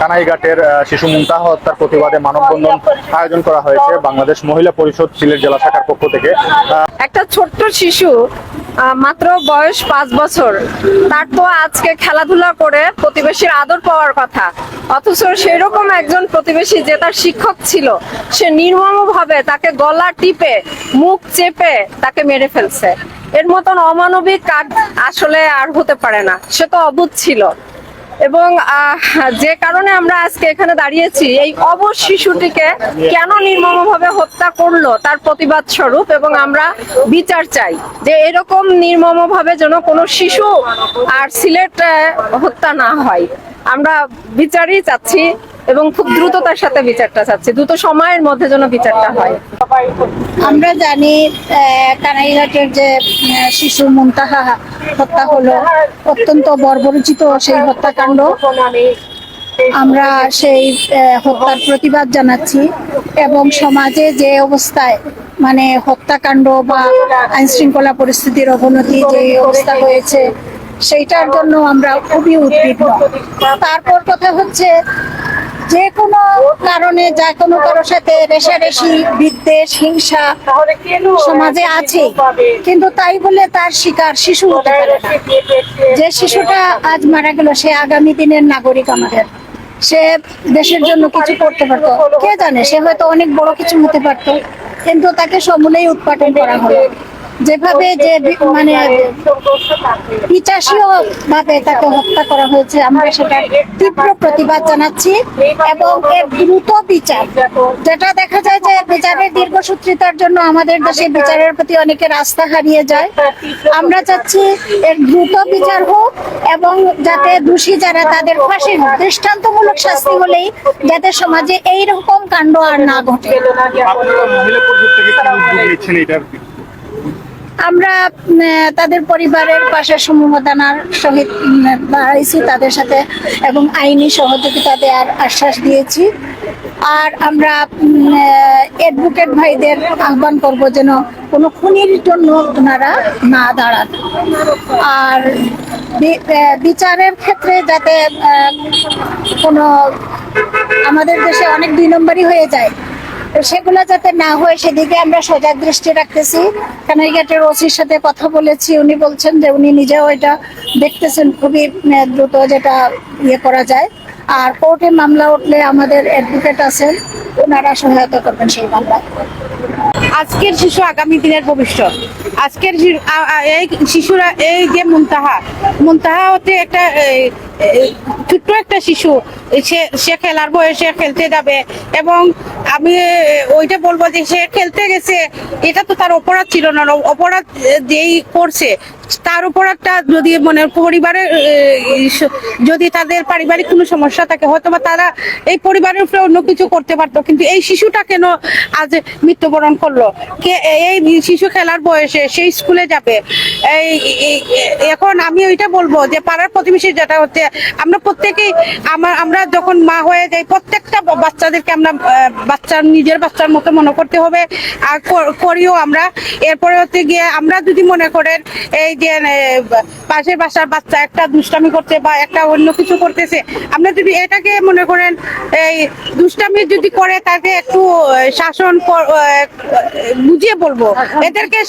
কানাইঘাটের শিশু মুন্তাহা হত্যার প্রতিবাদে মানববন্ধন আয়োজন করা হয়েছে বাংলাদেশ মহিলা পরিষদ সিলেট জেলা শাখার পক্ষ থেকে। একটা ছোট্ট শিশু মাত্র বয়স পাঁচ বছর। তার তো আজকে খেলাধুলা করে প্রতিবেশীর আদর পাওয়ার কথা। অথচ সেরকম একজন প্রতিবেশী যে তার শিক্ষক ছিল, সে নির্মমভাবে তাকে গলা টিপে, মুখ চেপে তাকে মেরে ফেলছে। এর মতন অমানবিক কাজ আসলে আর হতে পারে না। সে তো অবুধ ছিল। এবং যে কারণে আমরা আজকে এখানে দাঁড়িয়েছি, এই অবশ শিশুটিকে কেন নির্মমভাবে হত্যা করল তার প্রতিবাদ স্বরূপ এবং আমরা বিচার চাই যে এরকম নির্মমভাবে যেন কোনো শিশু আর সিলেট হত্যা না হয়। আমরা বিচারই চাচ্ছি এবং খুব দ্রুততার সাথে বিচারটা চাচ্ছি, দ্রুত সময়ের মধ্যে যেন বিচারটা হয়। আমরা জানি কানাইঘাটের যে শিশু মুন্তাহা হত্যা হলো। অত্যন্ত বর্বরচিত সেই হত্যাকাণ্ড। আমরা সেই হত্যার প্রতিবাদ জানাচ্ছি এবং সমাজে যে অবস্থায় মানে হত্যাকাণ্ড বা আইন শৃঙ্খলা পরিস্থিতির অবনতি যে অবস্থা হয়েছে, সেইটার জন্য আমরা খুবই উদ্বিগ্ন। তারপর কথা হচ্ছে যে কোনো কারণে যা কোনো কারোর সাথে রেশারেশি বিদ্বেষ হিংসা সমাজে আছে। কিন্তু তাই বলে তার শিকার শিশু হতে পারে না। যে শিশুটা আজ মারা গেল সে আগামী দিনের নাগরিক আমাদের। সে দেশের জন্য কিছু করতে পারতো। কে জানে সে হয়তো অনেক বড় কিছু হতে পারতো। কিন্তু তাকে সমূলেই উৎপাদন করা হলো। যেভাবে যে মানে ভাবে তাকে হত্যা করা হয়েছে আমরা সেটা তীব্র প্রতিবাদ জানাচ্ছি এবং এর দ্রুত বিচার। যেটা দেখা যায় যে বিচারের দীর্ঘসূত্রিতার জন্য আমাদের দেশে বিচারের প্রতি অনেকের রাস্তা হারিয়ে যায়। আমরা চাচ্ছি এর দ্রুত বিচার হোক এবং যাতে দোষী যারা তাদের ফাঁসি হোক দৃষ্টান্তমূলক শাস্তি হলেই যাতে সমাজে এই রকম কাণ্ড আর না ঘটে। আপনারা মহিলা পরিষদ থেকে কি উদ্যোগ নিচ্ছেন এটার আমরা তাদের পরিবারের পাশে সমবেদনার সহিত দাঁড়াইছি তাদের সাথে এবং আইনি সহযোগিতা দেওয়ার আশ্বাস দিয়েছি। আর আমরা অ্যাডভোকেট ভাইদের আহ্বান করব যেন কোনো খুনির জন্য ওনারা না দাঁড়ান। আর বিচারের ক্ষেত্রে যাতে কোনো আমাদের দেশে অনেক দুই নম্বরই হয়ে যায় সেগুলো যাতে না হয়, সেদিকে আমরা সজাগ দৃষ্টি রাখতেছি। কানাইঘাটের ওসির সাথে কথা বলেছি, উনি বলছেন যে উনি নিজেও এটা দেখতেছেন খুবই দ্রুত যেটা ইয়ে করা যায়। আর কোর্টে মামলা উঠলে আমাদের অ্যাডভোকেট আছেন, ওনারা সহায়তা করবেন সেই মামলায় আজকের শিশু আগামী দিনের ভবিষ্যৎ। আজকের এই শিশুরা, এই যে মুনতাহা মুনতাহা হচ্ছে একটা ছোট্ট একটা শিশু। সে সে খেলার বয়সে খেলতে যাবে এবং আমি, ওইটা বলব যে সে খেলতে গেছে, এটা তো তার অপরাধ ছিল না। অপরাধ যেই করছে তার উপর একটা যদি মানে পরিবারের যদি তাদের পারিবারিক কোনো সমস্যা থাকে হয়তো বা তারা এই পরিবারের উপরে অন্য কিছু করতে পারতো। কিন্তু এই শিশুটা কেন আজ মৃত্যুবরণ করল? কে, এই শিশু খেলার বয়সে সেই স্কুলে যাবে। এই এখন আমি ওইটা বলব যে পাড়ার প্রতিবেশী যেটা হচ্ছে, আমরা প্রত্যেকেই আমার আমরা যখন মা হয়ে যাই, প্রত্যেকটা বাচ্চাদেরকে আমরা বাচ্চার নিজের বাচ্চার মতো মনে করতে হবে। আর করিও আমরা। এরপরে হচ্ছে গিয়ে আমরা যদি মনে করেন, এই যে পাশের বাসার বাচ্চা একটা দুষ্টামি করতে বা একটা অন্য কিছু করতেছে। আমরা যদি এটাকে মনে করেন, এই দুষ্টামি যদি করে তাকে একটু শাসন বুঝিয়ে বলব। এদেরকে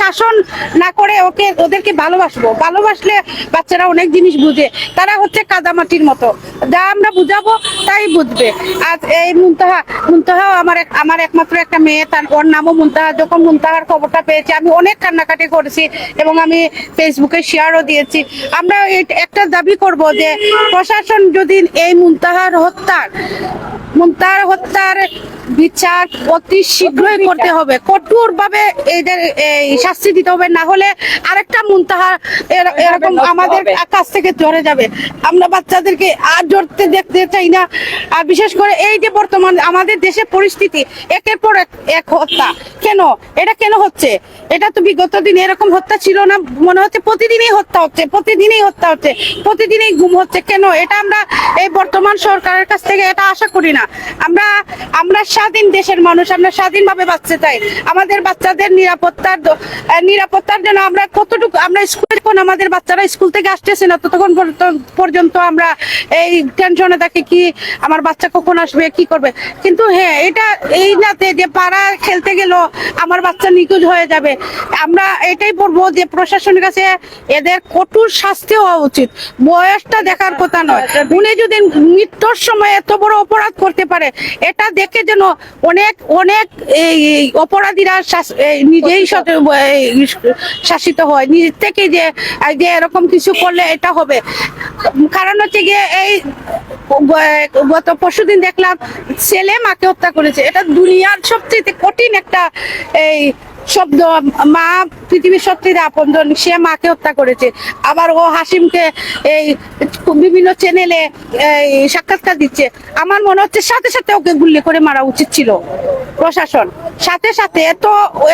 শাসন না করে ওকে, ওদেরকে ভালোবাসবো। ভালোবাসলে বাচ্চারা অনেক জিনিস বুঝে। তারা হচ্ছে কাদামাটির মতো। যা আমরা বুঝাবো, তাই বুঝবে। আর এই মুনতাহা মুনতাহাও আমার আমার একমাত্র একটা মেয়ে, তার, ওর নামও মুনতাহা। যখন মুনতাহার খবরটা পেয়েছি, আমি অনেক কান্নাকাটি করেছি এবং আমি ফেসবুকে শেয়ারও দিয়েছি। আমরা একটা দাবি করব যে প্রশাসন যদি এই মুনতাহার হত্যার মুনতাহার হত্যার বিচার অতি শীঘ্রই করতে হবে। কঠোর ভাবে এদের শাস্তি দিতে হবে না হলে আরেকটা মুনতাহা এরকম আমাদের কাছ থেকে ধরে যাবে। আমরা বাচ্চাদেরকে আর ধরতে দেখতে চাই না। আর বিশেষ করে এই যে বর্তমান আমাদের দেশের পরিস্থিতি একের পর এক এক হত্যা। কেন? এটা কেন হচ্ছে? এটা তো বিগত দিন এরকম হত্যা ছিল না মনে হচ্ছে প্রতিদিনই হত্যা হচ্ছে, প্রতিদিনই হত্যা হচ্ছে, প্রতিদিনই গুম হচ্ছে। কেন? এটা আমরা এই বর্তমান সরকারের কাছ থেকে এটা আশা করি না। আমরা আমরা স্বাধীন দেশের মানুষ, আমরা স্বাধীনভাবে বাঁচতে চাই। আমাদের বাচ্চাদের নিরাপত্তার নিরাপত্তার জন্য আমরা কতটুকু, আমরা স্কুলে যখন আমাদের বাচ্চারা স্কুল থেকে আসতেছে না, ততক্ষণ পর্যন্ত- আমরা এই টেনশনে থাকি কি আমার বাচ্চা কখন আসবে, কি করবে? কিন্তু হ্যাঁ এটা এই নাতে যে পাড়া খেলতে গেল আমার বাচ্চা নিখোঁজ হয়ে যাবে। আমরা এটাই বলব যে কাছে এদের কঠোর শাস্তি হওয়া উচিত। বয়সটা দেখার কথা নয়। উনি যদি মৃত্যুর সময় এত বড় অপরাধ করতে পারে এটা দেখে যেন অনেক অনেক এই অপরাধীরা নিজেই শাসিত হয়। নিজের থেকে যে যে এরকম কিছু করলে এটা হবে। কারণ হচ্ছে গিয়ে এই গত পরশুদিন দেখলাম ছেলে মাকে হত্যা করেছে। এটা দুনিয়ার সবচেয়ে কঠিন একটা এই শব্দ মা পৃথিবীর সত্যির আপনজন, সে মাকে হত্যা করেছে। আবার ও হাসিমকে এই বিভিন্ন চ্যানেলে সাক্ষাৎকার দিচ্ছে। আমার মনে হচ্ছে সাথে সাথে ওকে গুল্লি করে মারা উচিত ছিল প্রশাসন। সাথে সাথে এত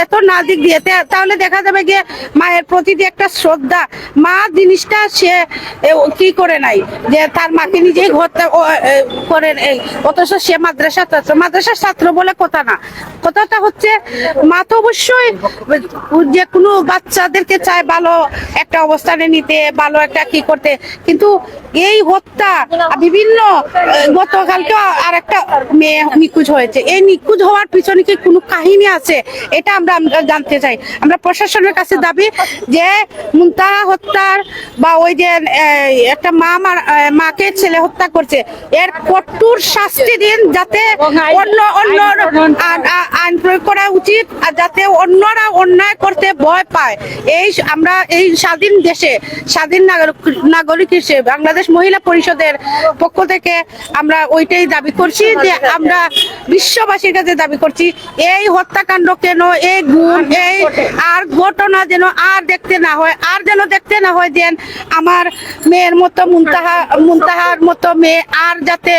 এত না দিক দিয়ে তাহলে দেখা যাবে গিয়ে মায়ের প্রতি একটা শ্রদ্ধা, মা জিনিসটা সে কি করে নাই? যে তার মাকে নিজেই হত্যা করে অথচ সে মাদ্রাসার ছাত্র। মাদ্রাসার ছাত্র বলে কথা না। কথাটা হচ্ছে, মা তো অবশ্যই যে কোনো বাচ্চাদেরকে চায় ভালো একটা অবস্থানে নিতে, ভালো একটা কি করতে। কিন্তু এই হত্যা বিভিন্ন গতকালকে আর একটা মেয়ে নিখোঁজ হয়েছে। এই নিখোঁজ হওয়ার পিছনে কি কোনো কাহিনী আছে, এটা আমরা আমরা জানতে চাই। আমরা প্রশাসনের কাছে দাবি যে মুনতাহা হত্যার বা ওই যে একটা মা মাকে ছেলে হত্যা করছে, এর কঠোর শাস্তি দিন যাতে অন্য অন্য আইন- প্রয়োগ করা উচিত আর যাতে অন্যরা অন্যায় করতে ভয় পায়। এই আমরা এই স্বাধীন দেশে, স্বাধীন নাগরিক নাগরিক হিসেবে, বাংলাদেশ মহিলা পরিষদের পক্ষ থেকে আমরা ওইটাই দাবি করছি যে আমরা বিশ্ববাসীর কাছে দাবি করছি এই হত্যাকাণ্ড কেন? এই গুণ, এই আর ঘটনা যেন আর দেখতে না হয়, আর যেন দেখতে না হয় যেন আমার মেয়ের মতো মুনতাহা, মুনতাহার মতো মেয়ে আর যাতে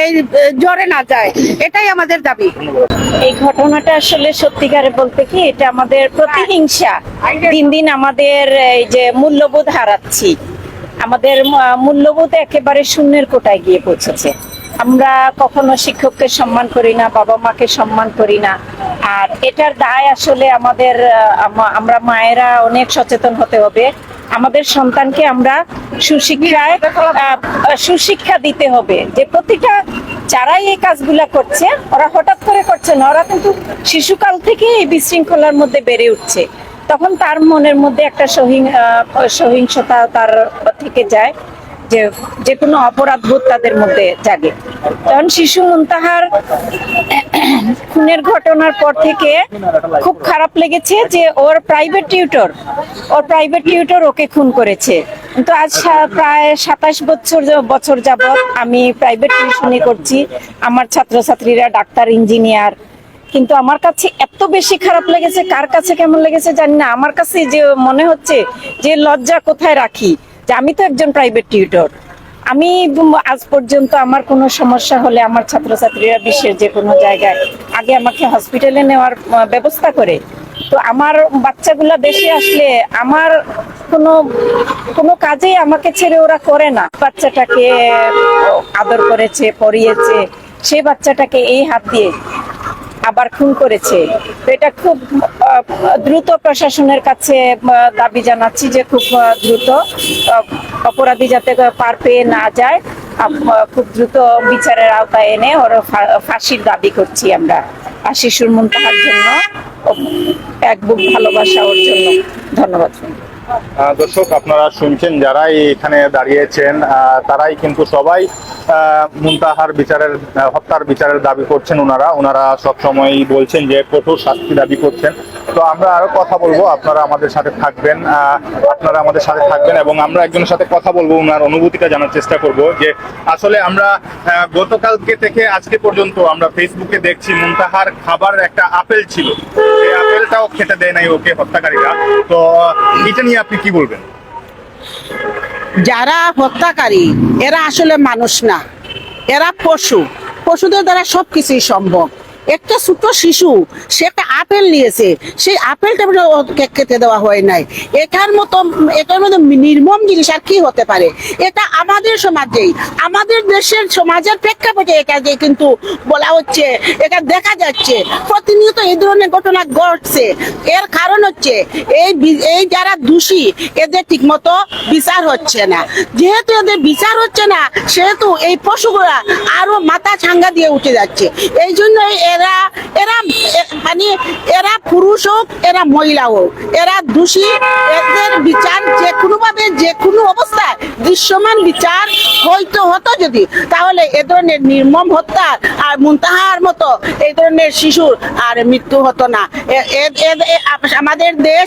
এই জ্বরে না যায়। এটাই আমাদের দাবি। এই ঘটনাটা আসলে সত্যিকারে বলতে কি, এটা আমাদের প্রতিহিংসা। দিন দিন আমাদের এই যে মূল্যবোধ হারাচ্ছি। আমাদের মূল্যবোধ একেবারে শূন্যের কোটায় গিয়ে পৌঁছেছে। আমরা কখনো শিক্ষককে সম্মান করি না, বাবা মাকে সম্মান করি না। আর এটার দায় আসলে আমাদের আমরা মায়েরা অনেক সচেতন হতে হবে। আমাদের সন্তানকে আমরা সুশিক্ষায় সুশিক্ষা দিতে হবে। যে প্রতিটা যারাই এই কাজগুলা করছে, ওরা হঠাৎ করে করছে না, ওরা কিন্তু শিশুকাল থেকে এই বিশৃঙ্খলার মধ্যে বেড়ে উঠছে। তখন তার মনের মধ্যে একটা সহিং সহিংসতা তার থেকে যায়। যে যে কোনো অপরাধ বোধ তাদের মধ্যে জাগে। কারণ শিশু মুনতাহার খুনের ঘটনার পর থেকে খুব খারাপ লেগেছে যে ওর প্রাইভেট টিউটর ওর প্রাইভেট টিউটর ওকে খুন করেছে। কিন্তু আজ প্রায় সাতাশ বছর বছর যাবৎ আমি প্রাইভেট টিউশনি করছি, আমার ছাত্রছাত্রীরা ডাক্তার ইঞ্জিনিয়ার কিন্তু আমার কাছে এত বেশি খারাপ লেগেছে, কার কাছে কেমন লেগেছে জানি না। আমার কাছে যে মনে হচ্ছে যে লজ্জা কোথায় রাখি? যে আমি তো একজন প্রাইভেট টিউটর আমি আজ পর্যন্ত আমার কোনো সমস্যা হলে আমার ছাত্রছাত্রীরা বিশ্বের যে কোনো জায়গায় আগে আমাকে হসপিটালে নেওয়ার ব্যবস্থা করে। তো আমার বাচ্চাগুলা দেশে আসলে আমার কোনো কোনো কাজেই আমাকে ছেড়ে ওরা করে না। বাচ্চাটাকে আদর করেছে, পড়িয়েছে সেই বাচ্চাটাকে এই হাত দিয়ে আবার খুন করেছে। এটা খুব দ্রুত প্রশাসনের কাছে দাবি জানাচ্ছি যে খুব দ্রুত অপরাধী যাতে পার পেয়ে না যায় খুব দ্রুত বিচারের আওতায় এনে ওর ফাঁসির দাবি করছি আমরা। আর শিশুর মুনতাহার জন্য এক বুক ভালোবাসা ওর জন্য। ধন্যবাদ। দর্শক, আপনারা শুনছেন যারাই এখানে দাঁড়িয়েছেন তারাই কিন্তু সবাই মুনতাহার বিচারের হত্যার বিচারের দাবি করছেন ওনারা। ওনারা সবসময় বলছেন যে কঠোর শাস্তি দাবি করছেন। তো আমরা আরও কথা বলব, আপনারা আমাদের সাথে থাকবেন আপনারা আমাদের সাথে থাকবেন এবং আমরা একজনের সাথে কথা বলব, ওনার অনুভূতিটা জানার চেষ্টা করব যে আসলে আমরা গতকালকে থেকে আজকে পর্যন্ত আমরা ফেসবুকে দেখছি মুন্তাহার খাবার একটা আপেল ছিল। এই আপেলটাও খেতে দেয় নাই ওকে হত্যাকারীরা। তো এটা নিয়ে আপনি কি বলবেন? যারা হত্যাকারী, এরা আসলে মানুষ না। এরা পশু। পশুদের দ্বারা সবকিছুই সম্ভব। একটা ছোট শিশু, সে একটা আপেল নিয়েছে। সেই আপেলটা ওকে খেতে দেওয়া হয় নাই। এটার মতো এটার মতো নির্মম জিনিস আর কি হতে পারে? এটা আমাদের সমাজেই, আমাদের দেশের সমাজের প্রেক্ষাপটে এটা যে কিন্তু বলা হচ্ছে, এটা দেখা যাচ্ছে। প্রতিনিয়ত এই ধরনের ঘটনা ঘটছে। এর কারণ হচ্ছে, এই এই যারা দোষী, এদের ঠিকমতো বিচার হচ্ছে না। যেহেতু এদের বিচার হচ্ছে না, সেহেতু এই পশুগুলা আরও মাথা ছাঙ্গা দিয়ে উঠে যাচ্ছে। এই জন্যই এরা এরা মানে এরা পুরুষ হোক এরা মহিলা হোক এরা দোষী এদের বিচার যে কোনো ভাবে যে কোনো অবস্থায় দৃশ্যমান বিচার হয়তো হতো যদি তাহলে এ ধরনের নির্মম হত্যা আর মুনতাহার মতো এই ধরনের শিশুর আর মৃত্যু হতো না। আমাদের দেশ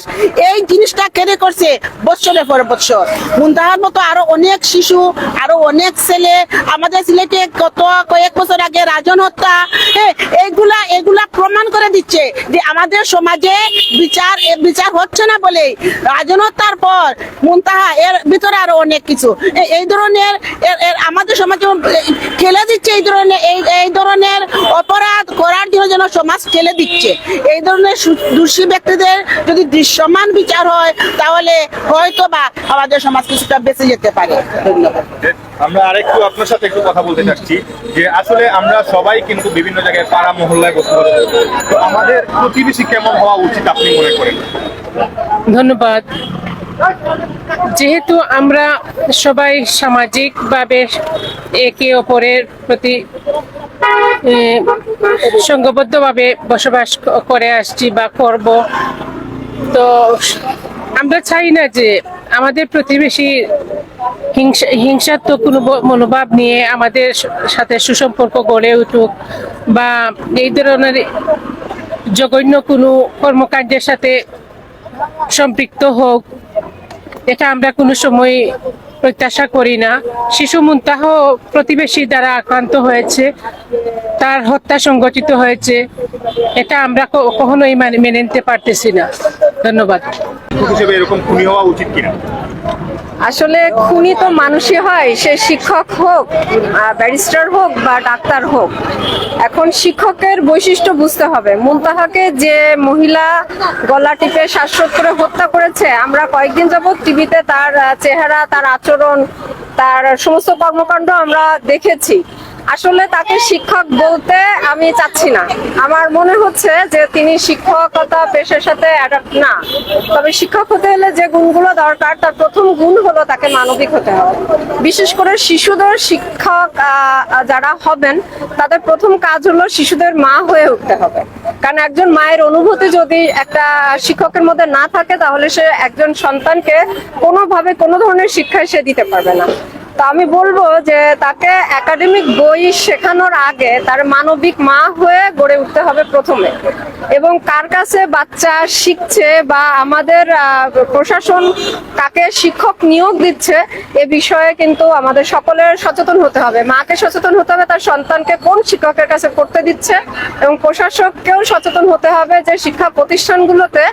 এই জিনিসটা কেড়ে করছে বৎসরের পর বৎসর। মুনতাহার মতো আরও অনেক শিশু আরও অনেক ছেলে আমাদের সিলেটে কত কয়েক বছর আগে রাজন হত্যা হ্যাঁ, এইগুলা এগুলা প্রমাণ করে দিচ্ছে যে আমাদের সমাজে বিচার বিচার হচ্ছে না বলে রাজন হত্যার পর মুনতাহা এর ভিতরে আরও অনেক কিছু। এই ধরনের আমাদের সমাজে ঠেলে দিচ্ছে এই ধরনের এই ধরনের অপরাধ করার জন্য যেন সমাজ ঠেলে দিচ্ছে। এই ধরনের দোষী ব্যক্তিদের যদি দৃশ্যমান বিচার হয়, তাহলে হয়তো বা আমাদের সমাজ কিছুটা বেঁচে যেতে পারে। আমরা আরেকটু আপনার সাথে একটু কথা বলতে চাচ্ছি যে আসলে আমরা সবাই কিন্তু বিভিন্ন জায়গায় পাড়া মহল্লায় তো আমাদের প্রতিবেশী কেমন হওয়া উচিত আপনি মনে করেন? ধন্যবাদ। যেহেতু আমরা সবাই সামাজিকভাবে একে অপরের প্রতি এ, সংঘবদ্ধভাবে বসবাস করে আসছি বা করব তো আমরা চাই না যে আমাদের প্রতিবেশী হিংসা হিংসাত্মক কোনো মনোভাব নিয়ে আমাদের সাথে সুসম্পর্ক গড়ে উঠুক বা এই ধরনের জঘন্য কোনো কর্মকাণ্ডের সাথে সম্পৃক্ত হোক, এটা আমরা কোনো সময় প্রত্যাশা করি না। শিশু মুন্তাহ প্রতিবেশী দ্বারা আক্রান্ত হয়েছে, তার হত্যা সংগঠিত হয়েছে, এটা আমরা কখনোই মানে মেনে নিতে পারতেছি না। ধন্যবাদ। এরকম খুনি হওয়া উচিত কিনা? আসলে খুনি তো মানুষই হয়, সে শিক্ষক হোক ব্যারিস্টার হোক বা ডাক্তার হোক। এখন শিক্ষকের বৈশিষ্ট্য বুঝতে হবে। মুনতাহাকে যে মহিলা গলা টিপে শ্বাসরোধ করে হত্যা করেছে, আমরা কয়েকদিন যাবৎ টিভিতে তার চেহারা, তার আচরণ, তার সমস্ত কর্মকাণ্ড আমরা দেখেছি। আসলে তাকে শিক্ষক বলতে আমি চাচ্ছি না। আমার মনে হচ্ছে যে তিনি শিক্ষকতা পেশার সাথে না। তবে শিক্ষক হতে হলে যে গুণগুলো দরকার, তার প্রথম গুণ হলো তাকে মানবিক হতে হবে। বিশেষ করে শিশুদের শিক্ষক যারা হবেন, তাদের প্রথম কাজ হলো শিশুদের মা হয়ে উঠতে হবে। কারণ একজন মায়ের অনুভূতি যদি একটা শিক্ষকের মধ্যে না থাকে, তাহলে সে একজন সন্তানকে কোনোভাবে কোনো ধরনের শিক্ষায় সে দিতে পারবে না। তো আমি বলব যে তাকে একাডেমিক বই শেখানোর আগে তার মানবিক মা হয়ে গড়ে উঠতে হবে প্রথমে। এবং কার কাছে বাচ্চা শিখছে বা আমাদের প্রশাসন কাকে শিক্ষক নিয়োগ দিচ্ছে এ বিষয়ে কিন্তু আমাদের সকলের সচেতন হতে হবে। মাকে সচেতন হতে হবে, তার সন্তানকে কোন শিক্ষকের কাছে পড়তে দিচ্ছে এবং প্রশাসককেও সচেতন হতে হবে যে শিক্ষা প্রতিষ্ঠানগুলোতে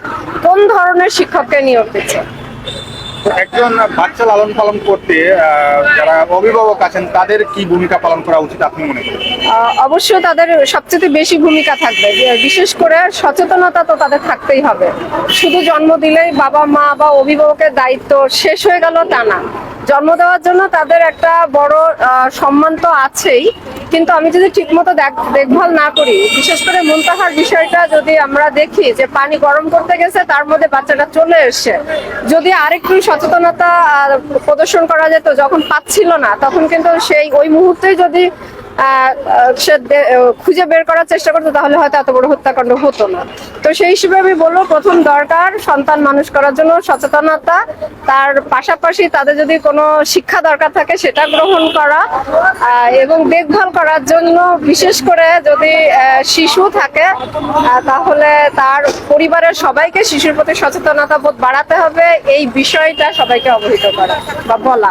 কোন ধরনের শিক্ষককে নিয়োগ দিচ্ছে। একজন বাচ্চা লালন পালন করতে যারা অভিভাবক আছেন, তাদের কি ভূমিকা পালন করা উচিত আপনি মনে করেন? অবশ্যই তাদের সবচেয়ে বেশি ভূমিকা থাকবে। বিশেষ করে সচেতনতা তো তাদের থাকতেই হবে। শুধু জন্ম দিলেই বাবা, মা বা অভিভাবকের দায়িত্ব শেষ হয়ে গেল তা না। জন্ম দেওয়ার জন্য তাদের একটা বড় সম্মান তো আছেই। কিন্তু আমি যদি ঠিকমতো দেখ- দেখভাল না করি, বিশেষ করে মুনতাহার বিষয়টা যদি আমরা দেখি যে পানি গরম করতে গেছে, তার মধ্যে বাচ্চাটা চলে এসছে। যদি আরেকটু সচেতনতা প্রদর্শন করা যেত যখন পাচ্ছিল না, তখন কিন্তু সেই ওই মুহূর্তেই যদি সে খুঁজে বের করার চেষ্টা করতো, তাহলে হয়তো এত বড় হত্যাকাণ্ড হতো না। তো সেই হিসেবে আমি বলব, প্রথম দরকার সন্তান মানুষ করার জন্য সচেতনতা। তার পাশাপাশি তাদের যদি কোনো শিক্ষা দরকার থাকে, সেটা গ্রহণ করা এবং দেখভাল করার জন্য বিশেষ করে যদি শিশু থাকে তাহলে তার পরিবারের সবাইকে শিশুর প্রতি সচেতনতা বোধ বাড়াতে হবে। এই বিষয়টা সবাইকে অবহিত করা বা বলা।